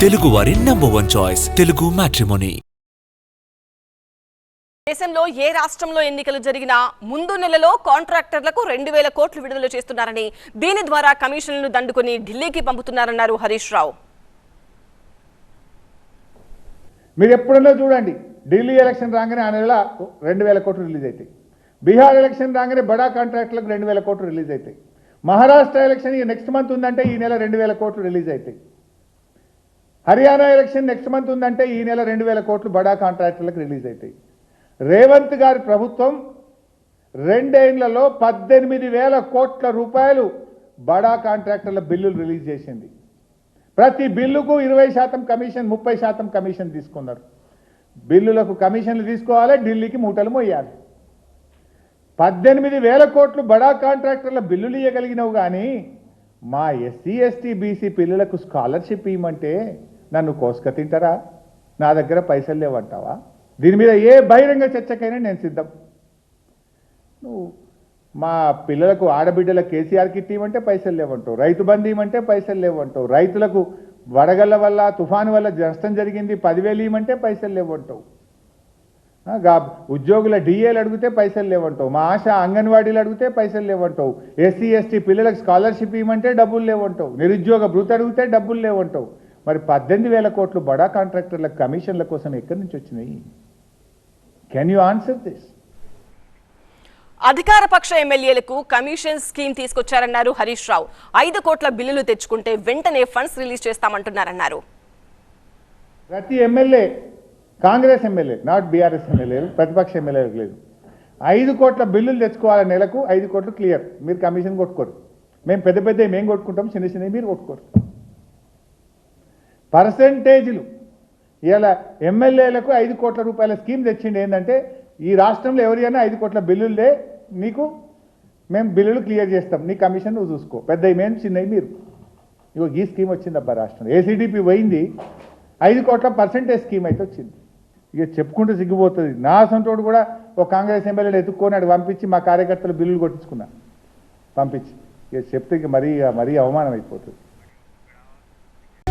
తెలుగువారి number one choice Telugu matrimony దేశంలో ఏ రాష్ట్రంలో ఎన్నికలు జరిగినా ముందు నెలలో కాంట్రాక్టర్లకు రెండు వేల కోట్లు విడుదల చేస్తున్నారని దీని ద్వారా కమిషన్లను దండుకొని ఢిల్లీకి పంపుతున్నారన్నారు హరీష్ రావు. మీరు ఎప్పుడన్నా చూడండి ఢిల్లీ ఎలక్షన్ రాగానే ఆ నెల రెండు వేల కోట్లు రిలీజ్ అవుతాయి బీహార్ ఎలక్షన్ రాగానే బడా కాంట్రాక్టులకు రెండు వేల కోట్లు రిలీజ్ అవుతాయి మహారాష్ట్ర ఎలక్షన్ ఈ నెక్స్ట్ మంత్ ఉందంటే ఈ నెల రెండు వేల కోట్లు రిలీజ్ అవుతాయి హర్యానా ఎలక్షన్ నెక్స్ట్ మంత్ ఉందంటే ఈ నెల రెండు వేల కోట్లు బడా కాంట్రాక్టర్లకు రిలీజ్ అవుతాయి రేవంత్ గారి ప్రభుత్వం రెండేళ్ళలో పద్దెనిమిది వేల కోట్ల రూపాయలు బడా కాంట్రాక్టర్ల బిల్లులు రిలీజ్ చేసింది. ప్రతి బిల్లుకు ఇరవై శాతం కమిషన్ ముప్పై శాతం కమిషన్ తీసుకున్నారు. బిల్లులకు కమిషన్లు తీసుకోవాలి ఢిల్లీకి మూటలు మోయాలి పద్దెనిమిది వేల కోట్లు బడా కాంట్రాక్టర్ల బిల్లులు ఇవ్వగలిగినవు కానీ మా ఎస్సీ ఎస్టీ బీసీ పిల్లలకు స్కాలర్షిప్ ఇవ్వమంటే నన్ను కోసుక తింటారా? నా దగ్గర పైసలు లేవంటావా? దీని మీద ఏ బహిరంగ చర్చకైనా నేను సిద్ధం. నువ్వు మా పిల్లలకు ఆడబిడ్డల కేసీఆర్ కిట్ ఇవ్వంటే పైసలు లేవంటావు. రైతు బంధు ఇవ్వమంటే పైసలు లేవంటావు. రైతులకు వడగళ్ళ వల్ల తుఫాను వల్ల నష్టం జరిగింది పదివేలు ఇవ్వమంటే పైసలు లేవంటావు. ఉద్యోగుల డిఏలు అడిగితే పైసలు లేవంటావు. మా ఆశ అంగన్వాడీలు అడిగితే పైసలు లేవంటావు. ఎస్సీ ఎస్టీ పిల్లలకు స్కాలర్షిప్ ఇవ్వమంటే డబ్బులు లేవంటావు. నిరుద్యోగ భృతి అడిగితే డబ్బులు లేవంటావు. మరి పద్దెనిమిది వేల కోట్లు బడా కాంట్రాక్టర్ల కమిషన్ల కోసం ఎక్కడి నుంచి వచ్చినాయి? కెన్ యూ ఆన్సర్ దిస్ అధికార పక్ష ఎమ్మెల్యేలకు కమిషన్ స్కీమ్ తీసుకొచ్చారన్నారు హరీష్ రావు. ఐదు కోట్ల బిల్లులు తెచ్చుకుంటే వెంటనే ఫండ్స్ రిలీజ్ చేస్తామంటున్నారన్నారు. ప్రతి MLA Congress MLA not BRS ఎమ్మెల్యేలు ప్రతిపక్ష ఎమ్మెల్యేలకు లేదు. ఐదు కోట్ల బిల్లులు తెచ్చుకోవాలి నెలకు ఐదు కోట్లు క్లియర్. మీరు కమిషన్ కొట్టుకోరు. మేము పెద్ద పెద్ద మేము కొట్టుకుంటాం? చిన్న చిన్నవి మీరు కొట్టుకోరు. పర్సంటేజీలు. ఇలా ఎమ్మెల్యేలకు ఐదు కోట్ల రూపాయల స్కీమ్ తెచ్చిండి ఏంటంటే ఈ రాష్ట్రంలో ఎవరికైనా ఐదు కోట్ల బిల్లులే నీకు మేము బిల్లులు క్లియర్ చేస్తాం. నీ కమిషన్ నువ్వు చూసుకో. పెద్దవి మేము చిన్నవి మీరు ఇగో ఈ స్కీమ్ వచ్చింది అబ్బా రాష్ట్రంలో. ఏసీడీపీ పోయింది ఐదు కోట్ల పర్సెంటేజ్ స్కీమ్ అయితే వచ్చింది. ఇక చెప్పుకుంటూ సిగ్గిపోతుంది. నా సొంతోడు కూడా ఒక కాంగ్రెస్ ఎమ్మెల్యేలు ఎత్తుక్కొని అటు పంపించి మా కార్యకర్తలు బిల్లులు కొట్టించుకున్నా. పంపించి. ఇక చెప్తే ఇక మరీ మరీ అవమానం అయిపోతుంది